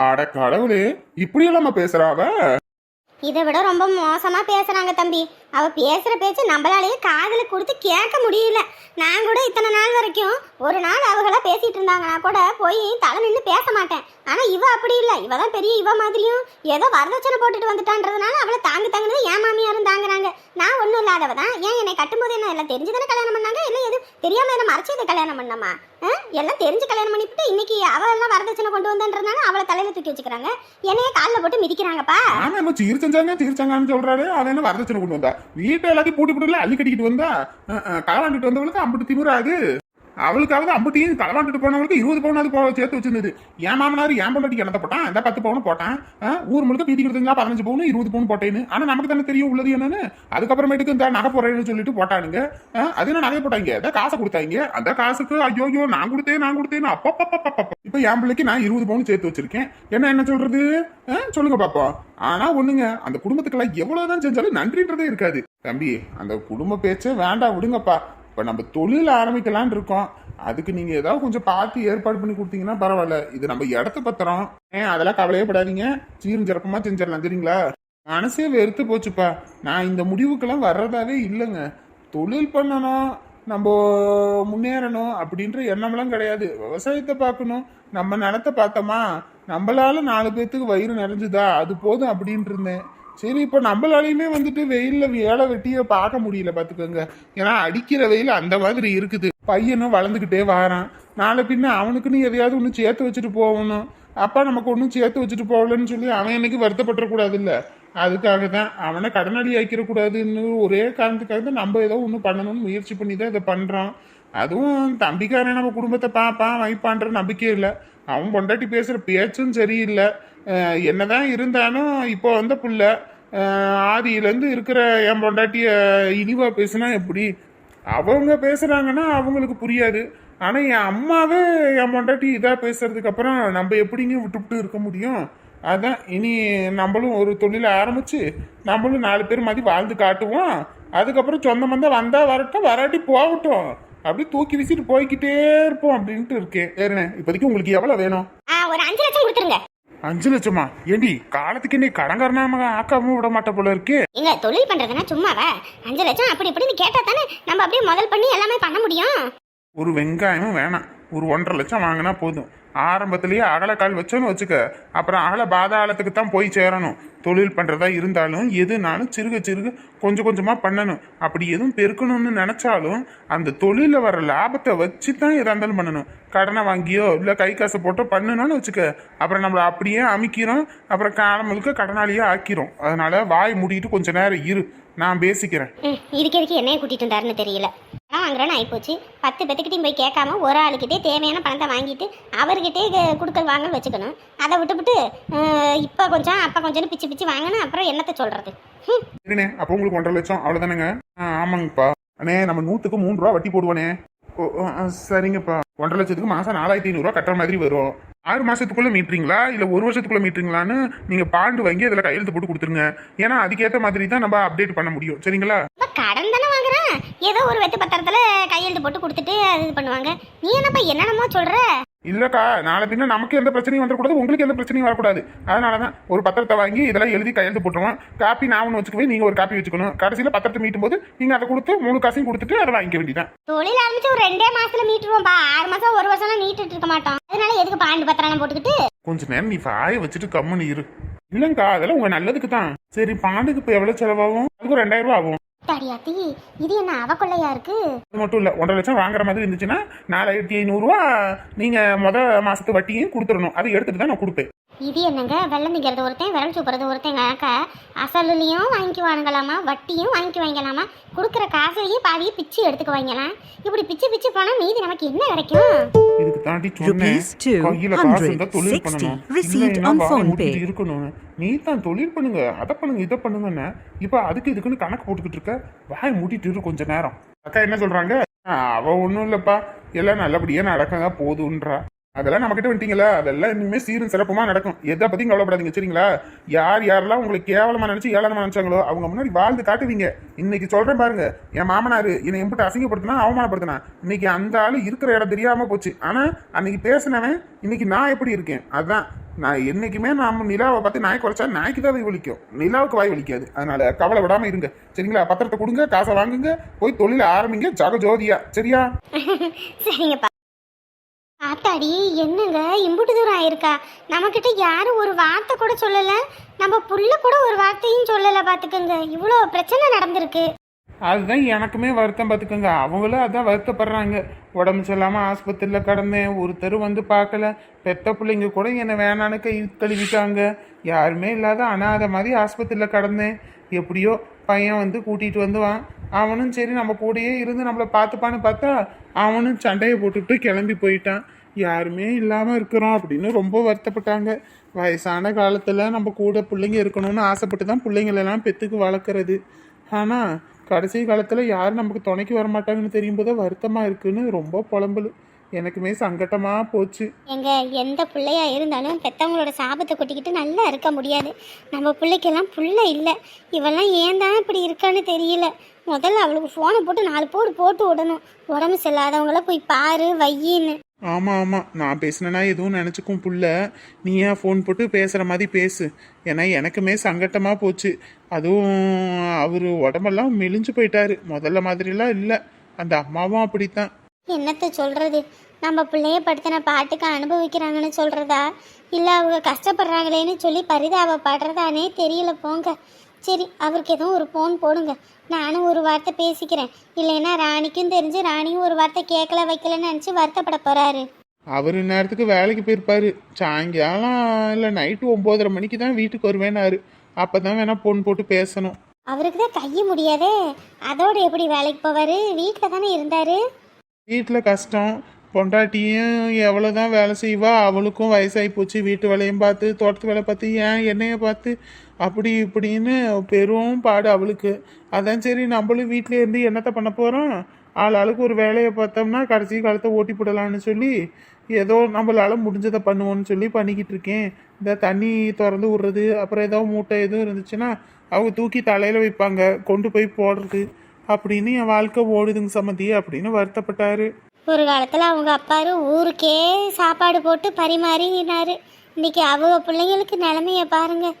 அட கடவுளே இப்படியெல்லாம் நம்ம அவ? இதை விட ரொம்ப மோசமா பேசுறாங்க தம்பி. அவள் பேசுகிற பேச்சு நம்மளாலேயே காதில் கொடுத்து கேட்க முடியல. நான் கூட இத்தனை நாள் வரைக்கும் ஒரு நாள் அவங்களாம் பேசிகிட்டு இருந்தாங்கன்னா கூட போய் தலை நின்று பேச மாட்டேன். ஆனால் இவ அப்படி இல்லை. இவ தான் பெரிய இவ மாதிரியும் ஏதோ வரதட்சணை போட்டுட்டு வந்துட்டான்றதுனால அவளை தாங்கு தாங்குனது ஏன் மாமியாரும் தாங்குறாங்க. நான் ஒன்றும் இல்லாதவ தான். ஏன் என்னை கட்டும்போது என்ன எல்லாம் தெரிஞ்சுதானே கல்யாணம் பண்ணாங்க? இல்லை எதுவும் தெரியாமல் என்ன மறைச்சி இதை கல்யாணம் பண்ணாமா? ஆ? எல்லாம் தெரிஞ்சு கல்யாணம் பண்ணிவிட்டு இன்னைக்கு அவள் எல்லாம் வரதட்சணை கொண்டு வந்தன்றதுனால அவளை தலையில தூக்கி வச்சுக்கிறாங்க. என்னையே காலில் போட்டு மிதிக்கிறாங்கப்பா. ஆமா என்ன சீர் செஞ்சாங்க சீர் என்ன வரதட்சணை கொண்டு வந்தா? வீட்டை எல்லாத்தையும் பூட்டி போட்டுல அள்ளி கட்டிக்கிட்டு வந்தா காலாண்டுட்டு வந்தவங்களுக்கு அம்பிட்டு திமுறாது அவளுக்காக அவளுக்காவது அம்புட்டியும் தலைவாண்டுட்டு போனவளுக்கு இருபது பவுனாவது போ சேர்த்து வச்சிருந்தது. என் மாமனார் என் பொண்டாட்டி கிணத்த போட்டான்? அந்த பத்து பவுன் போட்டான். ஊர் முழுக்க பீதி கொடுத்தீங்களா பதினஞ்சு பவுன் இருபது பவுன் போட்டேன்னு. ஆனா நமக்கு தானே தெரியும் உள்ளது என்னன்னு? அதுக்கப்புறமேட்டுக்கு இந்த நகை போறேன்னு சொல்லிட்டு போட்டானுங்க. அது என்ன நகை போட்டாங்க? இந்த காசை கொடுத்தாங்க. அந்த காசுக்கு ஐயோ ஐயோ நான் கொடுத்தேன் நான் கொடுத்தேன் அப்பப்பப்பப்பப்ப இப்ப என் பிள்ளைக்கு நான் இருபது பவுன் சேர்த்து வச்சிருக்கேன். என்ன என்ன சொல்றது? சொல்லுங்க பாப்பா. ஆனா ஒண்ணுங்க அந்த குடும்பத்துக்கெல்லாம் எவ்வளவுதான் செஞ்சாலும் நன்றின்றதே இருக்காது. தம்பி அந்த குடும்ப பேச்சே வேண்டாம் விடுங்கப்பா. இப்போ நம்ம தொழில் ஆரம்பிக்கலான் இருக்கோம். அதுக்கு நீங்கள் ஏதாவது கொஞ்சம் பார்த்து ஏற்பாடு பண்ணி கொடுத்தீங்கன்னா பரவாயில்ல. இது நம்ம இடத்த பத்திரம். ஏன் அதெல்லாம் கவலையே படாதீங்க. சீரும் சிறப்பமாக செஞ்சிடலாம் சரிங்களா மனசே வெறுத்து போச்சுப்பா. நான் இந்த முடிவுக்கெல்லாம் வர்றதாவே இல்லைங்க. தொழில் பண்ணணும் நம்ம முன்னேறணும் அப்படின்ற எண்ணம்லாம் கிடையாது. விவசாயத்தை பார்க்கணும். நம்ம நிலத்தை பார்த்தோமா? நம்மளால நாலு பேர்த்துக்கு வயிறு நிறைஞ்சுதா? அது போதும் அப்படின்ட்டு இருந்தேன். சரி இப்போ நம்மளாலையுமே வந்துட்டு வெயில்ல வேலை வெட்டிய பார்க்க முடியல பார்த்துக்கோங்க ஏன்னா அடிக்கிற வெயில் அந்த மாதிரி இருக்குது. பையனும் வளர்ந்துக்கிட்டே வாரான். நாளை பின்ன அவனுக்குன்னு எதையாவது ஒன்று சேர்த்து வச்சுட்டு போகணும். அப்பா நமக்கு ஒன்றும் சேர்த்து வச்சுட்டு போகலன்னு சொல்லி அவன் எனக்கு வருத்தப்பட்டுறக்கூடாது இல்லை அதுக்காக தான் அவனை கடனடி ஆக்கிடக்கூடாதுன்னு ஒரே காரணத்துக்காக தான் நம்ம ஏதோ ஒன்று பண்ணணும்னு முயற்சி பண்ணி தான் இதை பண்ணுறோம் அதுவும் தம்பிக்காரன் நம்ம குடும்பத்தை பார்ப்பான் வைப்பான்ற நம்பிக்கை இல்லை. அவன் பொண்டாட்டி பேசுகிற பேச்சும் சரியில்லை. என்னதான் இருந்தாலும் இப்போ வந்த புள்ள ஆதியிலேருந்து இருக்கிற என் பொண்டாட்டிய இனிவாக பேசுனா எப்படி? அவங்க பேசுகிறாங்கன்னா அவங்களுக்கு புரியாது. ஆனால் என் அம்மாவே என் பொண்டாட்டி இதாக பேசுறதுக்கு அப்புறம் நம்ம எப்படிங்க விட்டுவிட்டு இருக்க முடியும்? அதான் இனி நம்மளும் ஒரு தொழிலை ஆரம்பித்து நம்மளும் நாலு பேர் மாதிரி வாழ்ந்து காட்டுவோம். அதுக்கப்புறம் சொந்த மந்தம் வந்தால் வரட்டும் வராட்டி போகட்டும். அப்படி தூக்கி வீசிட்டு போய்க்கிட்டே இருப்போம் அப்படின்ட்டு இருக்கேன். சரிண்ணே இப்போதைக்கு உங்களுக்கு எவ்வளோ வேணும்? ஒரு அஞ்சு லட்சம் கொடுத்துருங்க. அஞ்சு லட்சமா? ஏண்டி காலத்துக்கு என்ன கடங்காரனாம ஆக்காம விட மாட்ட போல இருக்கு. எங்க தொழில் பண்றதுன்னா சும்மாவா? அஞ்சு லட்சம் அப்படி இப்படின்னு கேட்டா தானே நம்ம அப்படியே முதல் பண்ணி எல்லாமே பண்ண முடியும்? ஒரு வெங்காயமும் வேணாம். ஒரு ஒன்றரை லட்சம் வாங்கினா போதும். ஆரம்பத்திலேயே அகலக்கால் வச்சோன்னு வச்சுக்க. அப்புறம் அகல பாதாளத்துக்கு தான் போய் சேரணும். தொழில் பண்ணுறதா இருந்தாலும் எதுனாலும் சிறுக சிறுக கொஞ்சம் கொஞ்சமாக பண்ணணும். அப்படி எதுவும் பெருக்கணும்னு நினச்சாலும் அந்த தொழிலில் வர லாபத்தை வச்சு தான் எதாக இருந்தாலும் பண்ணணும். கடனை வாங்கியோ இல்லை கை காசை போட்டோ பண்ணணும்னு வச்சுக்க. அப்புறம் நம்மளை அப்படியே அமைக்கிறோம். அப்புறம் காலம் முழுக்க கடனாளியே ஆக்கிறோம் அதனால வாய் மூடிட்டு கொஞ்சம் நேரம் இரு. நான் பேசிக்கிறேன். இதுக்கு எதுக்கு என்னைய கூட்டிகிட்டு வந்தாருன்னு தெரியல. பணம் வாங்குறேன்னு ஆயிப்போச்சு. பத்து பேத்துக்கிட்டையும் போய் கேட்காம ஒரு ஆளுக்கிட்டே தேவையான பணத்தை வாங்கிட்டு அவர்கிட்டே கொடுக்கல் வாங்கல் வச்சுக்கணும். அதை விட்டுவிட்டு இப்போ கொஞ்சம் அப்போ கொஞ்சம்னு பிச்சு பிச்சு வாங்கினா அப்புறம் என்னத்தை சொல்றது? ம், சரிண்ணே அப்போ உங்களுக்கு ஒன்றரை லட்சம் அவ்வளோதானேங்க ஆமாங்கப்பா. அண்ணே நம்ம நூற்றுக்கு மூணு ரூபா வட்டி போடுவானே ஓ சரிங்கப்பா. ஒன்றரை லட்சத்துக்கு மாதம் நாலாயிரத்தி ஐநூறுரூவா கட்டுற மாதிரி வரும். ஆறு மாசத்துக்குள்ள மீட்டுறீங்களா? இல்லை ஒரு வருஷத்துக்குள்ள மீட்டுறீங்களான்னு நீங்கள் பாண்டு வாங்கி அதில் கையெழுத்து போட்டு கொடுத்துருங்க. ஏன்னா அதுக்கேற்ற மாதிரி தான் நம்ம அப்டேட் பண்ண முடியும். சரிங்களா? வாங்குறேன் ஏதோ ஒரு வெத்து பத்திரத்துல கையெழுத்து போட்டு கொடுத்துட்டு அது இது பண்ணுவாங்க. நீ என்னப்பா என்னென்னமோ சொல்ற? இல்லக்கா நாளை பின்ன நமக்கு எந்த பிரச்சனையும் வந்துடக்கூடாது உங்களுக்கு எந்த பிரச்சனையும் வரக்கூடாது. அதனால தான் ஒரு பத்திரத்தை வாங்கி இதெல்லாம் எழுதி கையெழுத்து போட்டுருவோம். காப்பி நான் ஒன்று வச்சுக்குவேன் நீங்கள் ஒரு காப்பி வச்சுக்கணும். கடைசியில் பத்திரத்தை மீட்டும் போது நீங்கள் அதை கொடுத்து மூணு காசையும் கொடுத்துட்டு அதை வாங்கிக்க வேண்டியதான் தொழில் ஆரம்பிச்சு ஒரு ரெண்டே மாசத்துல மீட்டுருவோம்ப்பா ஆறு மாசம் ஒரு வருஷம்லாம் நீட்டுட்டு இருக்க மாட்டோம். அதனால எதுக்கு பாண்டு பத்திரம் போட்டுக்கிட்டு? கொஞ்ச நேரம் நீ வாயை வச்சுட்டு கம்முன்னு இரு. இல்லைங்கக்கா அதெல்லாம் உங்க நல்லதுக்கு தான் சரி பாண்டுக்கு இப்போ எவ்வளோ செலவாகும்? அதுக்கு ரெண்டாயிரம் ரூபா ஆகும். தடியாத்தி இது என்ன அவ கொள்ளையா இருக்கு? அது மட்டும் இல்லை ஒன்றரை லட்சம் வாங்குற மாதிரி இருந்துச்சுன்னா நாலாயிரத்தி ஐநூறுரூவா நீங்கள் முத மாசத்து வட்டியும் கொடுத்துடணும். அதை எடுத்துட்டு தான் நான் கொடுப்பேன். இது என்னங்க வெள்ளம் திங்கிறது ஒருத்தன் விரல் சூப்புறது ஒருத்தங்க அசலுலையும் வாங்கி வாங்கலாமா வட்டியும் வாங்கி வாங்கலாமா கொடுக்குற காசையே பாதியை பிச்சு எடுத்துக்க வாங்கலாம். இப்படி பிச்சு பிச்சு போனா மீதி நமக்கு என்ன கிடைக்கும்? இதுக்கு தாண்டி சொன்னேன். கையில காசு இருந்தா தொழில் பண்ணணும். இருக்கணும். நீ தான் தொழில் பண்ணுங்க அதை பண்ணுங்க இதை பண்ணுங்கன்னு. இப்போ அதுக்கு இதுக்குன்னு கணக்கு போட்டுக்கிட்டு இருக்க வாயை மூட்டிட்டு இரு கொஞ்ச நேரம். அக்கா என்ன சொல்றாங்க? அவ ஒன்றும் இல்லைப்பா. எல்லாம் நல்லபடியா நடக்கங்க போதுன்றா. அதெல்லாம் நம்ம கிட்ட வந்துட்டீங்களா? அதெல்லாம் இனிமேல் சீரும் சிறப்புமா நடக்கும். எதை பத்தியும் கவலைப்படாதீங்க சரிங்களா? யார் யாரெல்லாம் உங்களுக்கு கேவலமா நினைச்சு ஏளனமா நினைச்சாங்களோ அவங்க முன்னாடி வாழ்ந்து காட்டுவீங்க. இன்னைக்கு சொல்றேன் பாருங்க என் மாமனார் என்னை எம்பிட்டு அசிங்கப்படுத்தினா அவமானப்படுத்தினா இன்னைக்கு அந்த ஆள் இருக்கிற இடம் தெரியாம போச்சு. ஆனா அன்னைக்கு பேசினவன் இன்னைக்கு நான் எப்படி இருக்கேன்? அதான். நான் என்றைக்குமே நம்ம நிலாவை பார்த்து நாய் குறைச்சா நாய்க்கு தான் வாய் வலிக்கும் நிலாவுக்கு வாய் வலிக்காது. அதனால் கவலை விடாமல் இருங்க. சரிங்களா? பத்திரத்தை கொடுங்க காசை வாங்குங்க போய் தொழில ஆரம்பிங்க ஜக ஜோதியா. சரியா? சரிங்கப்பா. ஆத்தாடி என்னங்க? இம்புட்டு தூரம் ஆயிருக்கா? நம்மக்கிட்ட யாரும் ஒரு வார்த்தை கூட சொல்லலை. நம்ம புள்ள கூட ஒரு வார்த்தையும் சொல்லலை பார்த்துக்கோங்க இவ்வளோ பிரச்சனை நடந்திருக்கு. அதுதான் எனக்குமே வருத்தம் பார்த்துக்கோங்க. அவங்களும் அதான் வருத்தப்படுறாங்க. உடம்பு சரியில்லாமல் ஆஸ்பத்திரியில் கடந்தேன். ஒருத்தர் வந்து பார்க்கல. பெத்த பிள்ளைங்க கூட என்னை வேணான்னு கை கழுவிட்டாங்க. யாருமே இல்லாத அனாதை மாதிரி ஆஸ்பத்திரியில் கடந்தேன். எப்படியோ பையன் வந்து கூட்டிகிட்டு வந்துவான். அவனும் சரி நம்ம கூடயே இருந்து நம்மளை பார்த்துப்பான்னு பார்த்தா அவனும் சண்டையை போட்டுவிட்டு கிளம்பி போயிட்டான். யாருமே இல்லாமல் இருக்கிறோம் அப்படின்னு ரொம்ப வருத்தப்பட்டாங்க. வயசான காலத்தில் நம்ம கூட பிள்ளைங்க இருக்கணும்னு ஆசைப்பட்டு தான் பிள்ளைங்களெல்லாம் பெற்றுக்கு வளர்க்குறது. ஆனால் கடைசி காலத்தில் யாரும் நமக்கு துணைக்கு வர மாட்டாங்கன்னு தெரியும் போது வருத்தமாக இருக்குன்னு ரொம்ப புலம்பலு. எனக்குமே சங்கட்டமாக போச்சு. எங்க எந்த பிள்ளையா இருந்தாலும் பெத்தவங்களோட சாபத்தை கொட்டிக்கிட்டு நல்லா இருக்க முடியாது. நம்ம பிள்ளைக்கெல்லாம் புள்ள இல்லை. இவெல்லாம் ஏன் தான் இப்படி இருக்கான்னு தெரியல. முதல்ல அவளுக்கு ஃபோனை போட்டு நாலு போடு போட்டு விடணும். உடம்பு செல்லாதவங்கள போய் பாரு வையின்னு. ஆமாம் ஆமாம் நான் பேசினேன்னா எதுவும் நினச்சிக்கும் புள்ள. நீ ஏன் ஃபோன் போட்டு பேசுகிற மாதிரி பேசு. ஏன்னா எனக்குமே சங்கட்டமாக போச்சு. அதுவும் அவர் உடம்பெல்லாம் மெலிஞ்சு போயிட்டாரு. முதல்ல மாதிரிலாம் இல்லை. அந்த அம்மாவும் அப்படித்தான். என்னத்தை சொல்கிறது நம்ம பிள்ளைய படுத்தின பாட்டுக்கு அனுபவிக்கிறாங்கன்னு சொல்கிறதா இல்லை அவங்க கஷ்டப்படுறாங்களேன்னு சொல்லி பரிதாபப்படுறதானே தெரியல போங்க. சரி அவருக்கு எதுவும் ஒரு ஃபோன் போடுங்க. நானும் ஒரு வார்த்தை பேசிக்கிறேன். இல்லைன்னா ராணிக்கும் தெரிஞ்சு ராணியும் ஒரு வார்த்தை கேட்கல வைக்கலன்னு நினச்சி வருத்தப்பட போறாரு. அவர் நேரத்துக்கு வேலைக்கு போயிருப்பாரு. சாயங்காலம் இல்லை நைட்டு ஒம்போதரை மணிக்கு தான் வீட்டுக்கு வருவேனாரு அப்போ தான் வேணா ஃபோன் போட்டு பேசணும். அவருக்கு தான் கைய முடியாதே. அதோட எப்படி வேலைக்கு போவாரு? வீட்டில் தானே இருந்தாரு? வீட்டில் கஷ்டம். பொண்டாட்டியும் எவ்வளோ தான் வேலை செய்வா அவளுக்கும் வயசாகி போச்சு. வீட்டு வேலையும் பார்த்து தோட்டத்து வேலை பார்த்து ஏன் என்னைய பார்த்து அப்படி இப்படின்னு பெரும் பாடு அவளுக்கு. அதான் சரி நம்மளும் வீட்டிலே இருந்து என்னத்தை பண்ண போகிறோம் ஆள் ஆளுக்கு ஒரு வேலையை பார்த்தோம்னா கடைசி காலத்தை ஓட்டி போடலான்னு சொல்லி ஏதோ நம்மளால் முடிஞ்சதை பண்ணுவோன்னு சொல்லி பண்ணிக்கிட்டு இருக்கேன். இந்த தண்ணி திறந்து விடுறது அப்புறம் ஏதோ மூட்டை எதுவும் இருந்துச்சுன்னா அவங்க தூக்கி தலையில் வைப்பாங்க கொண்டு போய் போடுறது அப்படின்னு என் வாழ்க்கை ஓடுதுங்க சம்மதி அப்படின்னு வருத்தப்பட்டாரு. ஒரு காலத்தில் அவங்க அப்பாரு ஊருக்கே சாப்பாடு போட்டு பரிமாறினாரு. இன்னைக்கு அவங்க பிள்ளைங்களுக்கு நிலமைய பாருங்கள்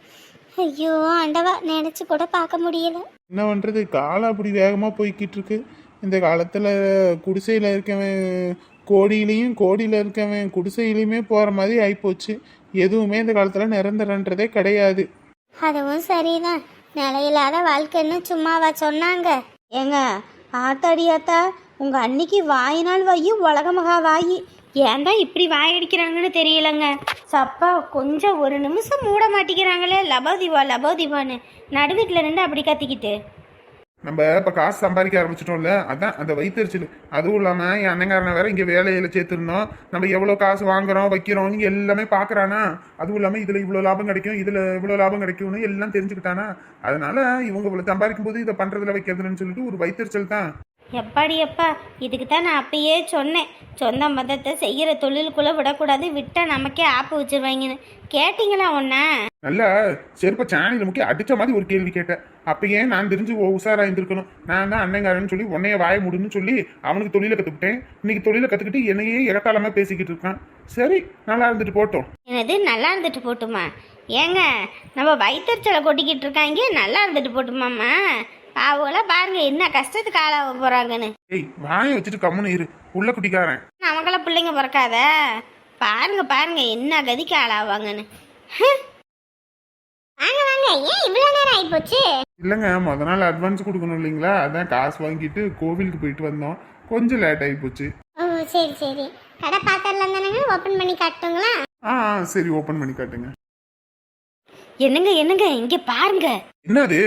ஐயோ ஆண்டவா நினச்சி கூட பார்க்க முடியல. என்ன பண்ணுறது காலம் அப்படி வேகமாக போய்கிட்டு இருக்கு. இந்த காலத்தில் குடிசையில் இருக்கவன் கோடியிலையும் கோடியில் இருக்கவன் குடிசையிலையுமே போகிற மாதிரி ஆயிப்போச்சு. எதுவுமே இந்த காலத்தில் நிரந்தரன்றதே கிடையாது. அதுவும் சரிதான். நிலையில்லாத வாழ்க்கைன்னு சும்மாவா சொன்னாங்க. ஏங்க ஆத்தாடி ஆத்தா உங்க அன்னைக்கு வாயினால் வாயி உலக மகா வாயி ஏன் தான் இப்படி வாயடிக்கிறாங்கன்னு தெரியலங்க. சப்பா கொஞ்சம் ஒரு நிமிஷம் மூட மாட்டேங்கிறாங்களே. லபோ திவான்னு. நடுவீட்டில் நின்று அப்படி கத்திக்கிட்டு. நம்ம இப்போ காசு சம்பாதிக்க ஆரம்பிச்சிட்டோம்ல அதான் அந்த வயிற்றுச்சல் அதுவும் இல்லாமல் என் அண்ணங்காரனை வேற இங்கே வேலையில் சேர்த்துருந்தோம். நம்ம எவ்வளோ காசு வாங்குறோம் வைக்கிறோம் இங்கே எல்லாமே பார்க்குறானா அதுவும் இல்லாமல் இதில் இவ்வளோ லாபம் கிடைக்கும் இதில் இவ்வளோ லாபம் கிடைக்கும்னு எல்லாம் தெரிஞ்சுக்கிட்டானா? அதனால இவங்க இவ்வளோ சம்பாதிக்கும் போது இதை பண்ணுறதுல வைக்கிறதுன்னு சொல்லிட்டு ஒரு வயிற்றுச்சல் தான். எப்பாடி எப்பா இதுக்கு தான் நான் அப்பயே சொன்னேன். சொந்த மதத்தை செய்கிற தொழிலுக்குள்ளே விடக்கூடாது. விட்டால் நமக்கே ஆப்பு வச்சிருவாங்கன்னு. கேட்டிங்களா ஒன்றா நல்லா செருப்ப சேனல் முக்கிய அடிச்ச மாதிரி ஒரு கேள்வி கேட்டேன் அப்பயே நான் தெரிஞ்சு ஓ உஷாரா இருந்திருக்கணும்? நான் தான் அண்ணங்காரன்னு சொல்லி உன்னைய வாய முடின்னு சொல்லி அவனுக்கு தொழிலை கற்றுக்கிட்டேன் இன்னைக்கு தொழிலை கற்றுக்கிட்டு என்னையே இறக்காலமா பேசிக்கிட்டு இருக்கான். சரி நல்லா இருந்துட்டு போட்டோம். எனது நல்லா இருந்துட்டு போட்டுமா? ஏங்க நம்ம வயிற்றுச்சலை கொட்டிக்கிட்டு இருக்காங்க. நல்லா இருந்துட்டு போட்டுமாம்மா? அவங்களாம் பாருங்க என்ன கஷ்டத்துக்கு ஆளாக போகிறாங்கன்னு ஏய் வாயை வச்சுட்டு கம்முன்னு இரு. உள்ள குட்டிக்காரன். நமக்கெல்லாம் பிள்ளைங்க பிறக்காத? பாருங்க பாருங்க என்ன கதிக்கு ஆளாவாங்கன்னு. வாங்க வாங்க ஏன் இவ்வளோ நேரம் ஆயிப்போச்சு? இல்லைங்க முத நாள் அட்வான்ஸ் கொடுக்கணும் இல்லைங்களா? அதான் காசு வாங்கிட்டு கோவிலுக்கு போயிட்டு வந்தோம். கொஞ்சம் லேட் ஆகி போச்சு ஓ சரி சரி. கடை பாத்திரலாம் தானேங்க ஓப்பன் பண்ணி காட்டுங்களா ஆ ஆ, சரி ஓப்பன் பண்ணி காட்டுங்க. என்னங்க என்னங்க இங்க பாருங்க. என்னது?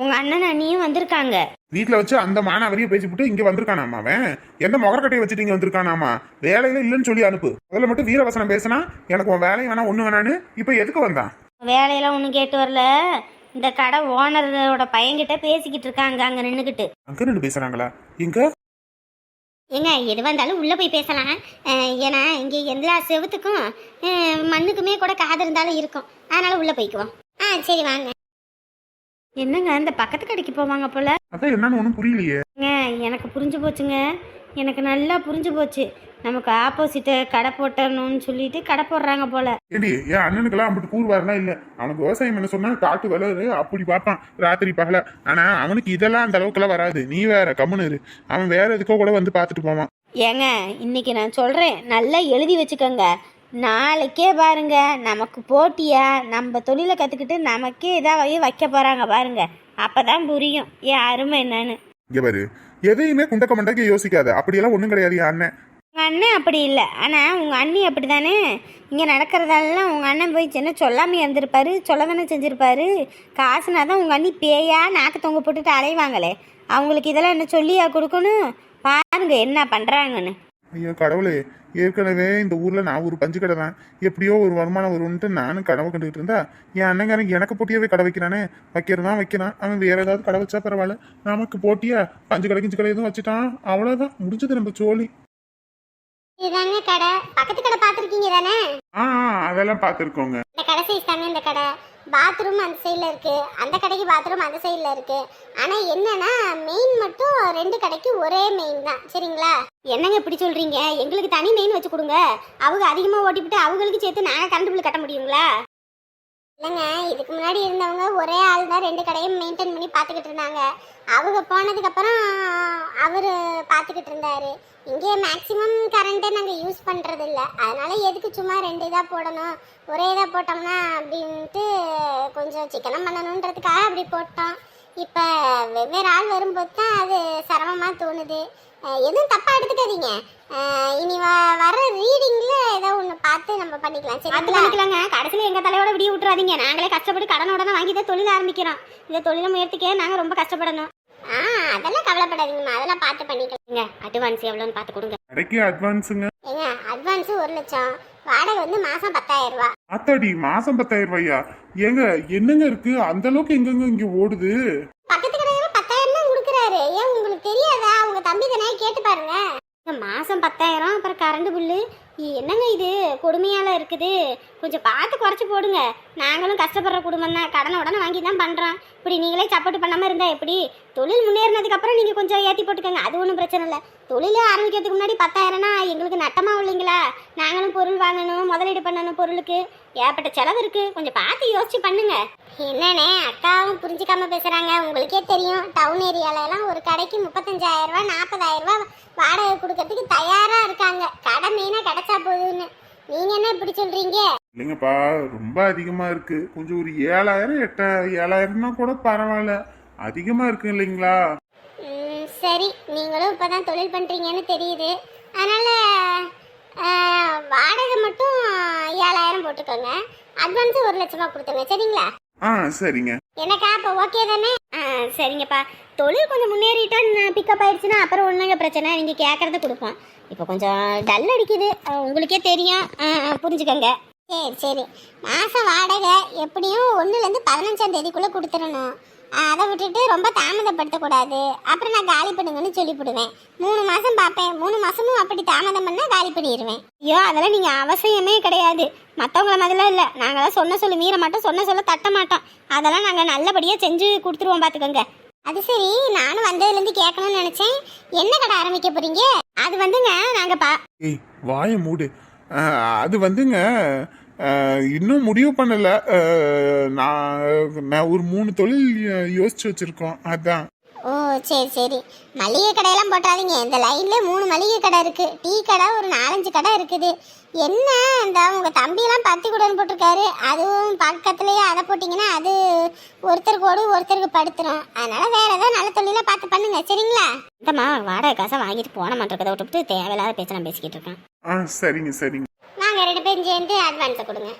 உங்க அண்ணன் அண்ணியும் வந்திருக்காங்க. வீட்டில் வச்சு அந்த மானாவரியை பேசிவிட்டு இங்கே வந்திருக்கானாமா அவன்? எந்த முகரக்கட்டையை வச்சுட்டு இங்கே வந்திருக்கானாமா? வேலையில இல்லைன்னு சொல்லி அனுப்பு. அதில் மட்டும் வீரவசனம் பேசினா எனக்கு உன் வேலையும் வேணா ஒன்று வேணான்னு இப்போ எதுக்கு வந்தான்? வேலையெல்லாம் ஒன்றும் கேட்டு வரல. இந்த கடை ஓனரோட பையன்கிட்ட பேசிக்கிட்டு இருக்காங்க அங்க நின்றுக்கிட்டு அங்கே நின்று பேசுறாங்களா? எங்க? ஏங்க எது வந்தாலும் உள்ளே போய் பேசலாம். ஏன்னா இங்கே எல்லா செவத்துக்கும் மண்ணுக்குமே கூட காது இருந்தாலும் இருக்கும். அதனால உள்ளே போய்க்குவோம். ஆ சரி வாங்க. என்னங்க இந்த பக்கத்து கடைக்கு போவாங்க போல? அதான் என்னன்னு ஒன்றும் புரியலையே. எனக்கு புரிஞ்சு போச்சுங்க. எனக்கு நல்லா புரிஞ்சு போச்சு. நமக்கு ஆப்போசிட்டு கடை போட்டணும்னு சொல்லிட்டு கடை போடுறாங்க போல. ஏடி என் அண்ணனுக்கெல்லாம் அப்படி கூறுவாருலாம் இல்ல. அவனுக்கு விவசாயம் என்ன சொன்னா காட்டு வளரு அப்படி பார்ப்பான். ராத்திரி பகல. ஆனா அவனுக்கு இதெல்லாம் அந்த அளவுக்குலாம் வராது. நீ வேற கம்முனு அவன் வேற எதுக்கோ கூட வந்து பார்த்துட்டு போவான். ஏங்க இன்னைக்கு நான் சொல்கிறேன் நல்லா எழுதி வச்சுக்கோங்க. நாளைக்கே பாருங்க நமக்கு போட்டியா? நம்ம தொழிலை கற்றுக்கிட்டு நமக்கே இதாக வைக்க போகிறாங்க பாருங்க. அப்போ தான் புரியும் என் அருமை என்னன்னு. இங்க பாரு எதையுமே குண்டக்க மண்டக்க யோசிக்காத. அப்படியெல்லாம் ஒண்ணும் கிடையாது என் அண்ணன் உங்கள் அண்ணன் அப்படி இல்லை. ஆனால் உங்கள் அண்ணி அப்படி தானே இங்கே நடக்கிறதெல்லாம் உங்கள் அண்ணன் போய் சின்ன சொல்லாமல் இருந்திருப்பாரு சொல்ல தானே செஞ்சுருப்பாரு. காசுனா தான் உங்கள் அண்ணி பேயா நாக்கு தொங்க போட்டுட்டு அலைவாங்களே. அவங்களுக்கு இதெல்லாம் என்ன சொல்லியா கொடுக்கணும்? பாருங்க என்ன பண்ணுறாங்கன்னு ஐயோ கடவுளே ஏற்கனவே இந்த ஊர்ல நான் ஒரு பஞ்சு கடை தான் எப்படியோ ஒரு வருமானம் வரும்ன்ட்டு நானும் கடவை கண்டுகிட்டு இருந்தா என் அண்ணங்காரன் எனக்கு போட்டியாவே கடை வைக்கிறானே வைக்கிறதான் வைக்கிறான் அவன் வேற ஏதாவது கடை வச்சா பரவாயில்ல நமக்கு போட்டியா? பஞ்சு கடை கிஞ்சு கடை எதுவும் வச்சுட்டான் அவ்வளவுதான் முடிஞ்சது நம்ம சோழி. இதுதாங்க கடை? பக்கத்து கடை பார்த்துருக்கீங்க தானே? ஆ ஆ, அதெல்லாம் பார்த்துருக்கோங்க. இந்த கடை சைஸ் தாங்க இந்த கடை? பாத்ரூம் அந்த சைடில் இருக்குது அந்த கடைக்கு பாத்ரூம் அந்த சைடில் இருக்குது ஆனால் என்னென்னா மெயின் மட்டும் ரெண்டு கடைக்கு ஒரே மெயின் தான். சரிங்களா? என்னங்க இப்படி சொல்கிறீங்க எங்களுக்கு தனி மெயின் வச்சு கொடுங்க. அவங்க அதிகமாக ஓட்டிவிட்டு அவங்களுக்கு சேர்த்து நாங்கள் கரண்ட் பில் கட்ட முடியுங்களா? இல்லைங்க இதுக்கு முன்னாடி இருந்தவங்க ஒரே ஆள் தான் ரெண்டு கடையும் மெயின்டைன் பண்ணி பார்த்துக்கிட்டு இருந்தாங்க. அவங்க போனதுக்கப்புறம் அவர் பார்த்துக்கிட்டு இருந்தாரு. இங்கே மேக்ஸிமம் கரண்ட்டை நாங்கள் யூஸ் பண்ணுறது இல்லை அதனால எதுக்கு சும்மா ரெண்டு இதாக போடணும்? ஒரே இதாக போட்டோம்னா அப்படின்ட்டு கொஞ்சம் சிக்கனம் பண்ணணுன்றதுக்காக அப்படி போட்டோம். இப்போ வெவ்வேறு ஆள் வரும்போது தான் அது சிரமமாக தோணுது. எதுவும் தப்பாக எடுத்துக்காதீங்க. இனி வ வர ரீடிங்கில் ஏதோ ஒன்று பார்த்து நம்ம பண்ணிக்கலாம். சரி அது பண்ணிக்கலாங்க. கடைசியில் எங்கள் தலையோட விடிய விட்டுறாதீங்க. நாங்களே கஷ்டப்பட்டு கடனோட தான் வாங்கி தான் தொழில் ஆரம்பிக்கிறோம். இந்த தொழிலை முயற்சிக்க நாங்கள் ரொம்ப கஷ்டப்படணும். ஆ அதெல்லாம் கவலைப்படாதீங்கம்மா. அதெல்லாம் பார்த்து பண்ணிக்கலாங்க அட்வான்ஸ் எவ்வளோன்னு பார்த்து கொடுங்க. கடைக்கு அட்வான்ஸுங்க ஏங்க அட்வான்ஸ் ஒரு லட்சம். வாடகை வந்து மாதம் பத்தாயிரம் ரூபா. அத்தாடி மாசம் பத்தாயிரம் ரூபாயா? ஏங்க என்னங்க இருக்கு? அந்த அளவுக்கு எங்கெங்க இங்க ஓடுது? பக்கத்து கடையில பத்தாயிரம் தான் கொடுக்குறாரு. ஏன் உங்களுக்கு தெரியாதா? உங்க தம்பி தானே கேட்டு பாருங்க. மாசம் பத்தாயிரம் அப்புறம் கரண்ட் பில்லு என்னங்க இது? கொடுமையால இருக்குது. கொஞ்சம் பார்த்து குறைச்சி போடுங்க. நாங்களும் கஷ்டப்படுற குடும்பம் தான். கடனை உடனே வாங்கி தான் பண்ணுறோம் இப்படி நீங்களே சப்போர்ட் பண்ணாமல் இருந்தா எப்படி? தொழில் முன்னேறினதுக்கு அப்புறம் நீங்கள் கொஞ்சம் ஏற்றி போட்டுக்கோங்க. அது ஒன்றும் பிரச்சனை இல்லை. தொழில் ஆரம்பிக்கிறதுக்கு முன்னாடி பத்தாயிரம்னா எங்களுக்கு நட்டமாக இல்லைங்களா நாங்களும் பொருள் வாங்கணும் முதலீடு பண்ணணும் பொருளுக்கு. ஏற்பட்ட செலவு இருக்கு. கொஞ்சம் பார்த்து யோசிச்சு பண்ணுங்க. என்னண்ணே அக்காவும் புரிஞ்சுக்காம பேசுறாங்க. உங்களுக்கே தெரியும். டவுன் ஏரியால எல்லாம் ஒரு கடைக்கு முப்பத்தஞ்சாயிரம் ரூபாய் நாற்பதாயிரம் ரூபாய் வாடகை கொடுக்கறதுக்கு தயாரா இருக்காங்க. கடை மெயினா கிடைச்சா போதுன்னு. நீங்க என்ன இப்படி சொல்றீங்க? இல்லைங்கப்பா ரொம்ப அதிகமா இருக்கு. கொஞ்சம் ஒரு ஏழாயிரம் எட்ட ஏழாயிரம்னா கூட பரவாயில்ல. அதிகமா இருக்கு இல்லைங்களா? சரி. நீங்களும் இப்பதான் தொழில் பண்றீங்கன்னு தெரியுது. அதனால வாடகை மட்டும் ஏழாயிரம் போட்டுக்கோங்க. அட்வான்ஸ் ஒரு லட்சமா கொடுத்துருங்க. சரிங்களா? ஆ சரிங்க. எனக்கா? இப்போ ஓகே தானே? ஆ சரிங்கப்பா. தொழில் கொஞ்சம் முன்னேறிட்டா பிக்கப் ஆயிடுச்சுன்னா அப்புறம் ஒன்றுங்க பிரச்சனை நீங்கள் கேட்குறத கொடுப்போம். இப்போ கொஞ்சம் டல் அடிக்குது. உங்களுக்கே தெரியும். ஆ, ஆ, புரிஞ்சுக்கோங்க. சரி சரி. மாதம் வாடகை எப்படியும் ஒன்றுலேருந்து பதினஞ்சாம் தேதிக்குள்ளே கொடுத்துடணும். அதை விட்டுட்டு ரொம்ப தாமதப்படுத்தக்கூடாது. அப்புறம் நான் காலி பண்ணுங்கன்னு சொல்லிவிடுவேன் மூணு மாதம் பார்ப்பேன். மூணு மாதமும் அப்படி தாமதம் பண்ணால் காலி பண்ணிடுவேன் ஐயோ அதெல்லாம் நீங்கள் அவசியமே கிடையாது. மற்றவங்கள மாதிரிலாம் இல்லை. நாங்களாம் சொன்ன சொல்லி மீற மாட்டோம் சொன்ன சொல்ல தட்ட மாட்டோம். அதெல்லாம் நாங்கள் நல்லபடியாக செஞ்சு கொடுத்துருவோம் பார்த்துக்கோங்க அது சரி நானும் வந்ததுலேருந்து கேட்கணும்னு நினச்சேன். என்ன கடை ஆரம்பிக்க போகிறீங்க அது வந்துங்க நாங்கள் பா ஏய் மூடு. அது வந்துங்க இன்னும் முடிவு பண்ணல. நான் நான் ஒரு மூணு தொழில் யோசிச்சு வச்சிருக்கோம். அதான். ஓ சரி சரி. மளிகை கடையெல்லாம் போட்டாதீங்க. இந்த லைன்ல மூணு மளிகை கடை இருக்கு. டீ கடை ஒரு நாலஞ்சு கடை இருக்குது. என்ன இந்த உங்க தம்பியெல்லாம் பத்தி கூடன்னு போட்டிருக்காரு? அதுவும் பக்கத்துலயே அதை போட்டிங்கன்னா அது ஒருத்தருக்கு ஓடு ஒருத்தருக்கு படுத்துரும். அதனால வேற ஏதாவது நல்ல தொழில பார்த்து பண்ணுங்க. சரிங்களா? இந்தம்மா வாடகை காசை வாங்கிட்டு போன மாட்டேறதை விட்டுவிட்டு தேவையில்லாத பேச்ச நான் பேசிக்கிட்டு இருக்கேன். ஆ சரிங்க சரிங்க. நாங்கள் ரெண்டு பேரும் சேர்ந்து அட்வான்ஸை கொடுங்க.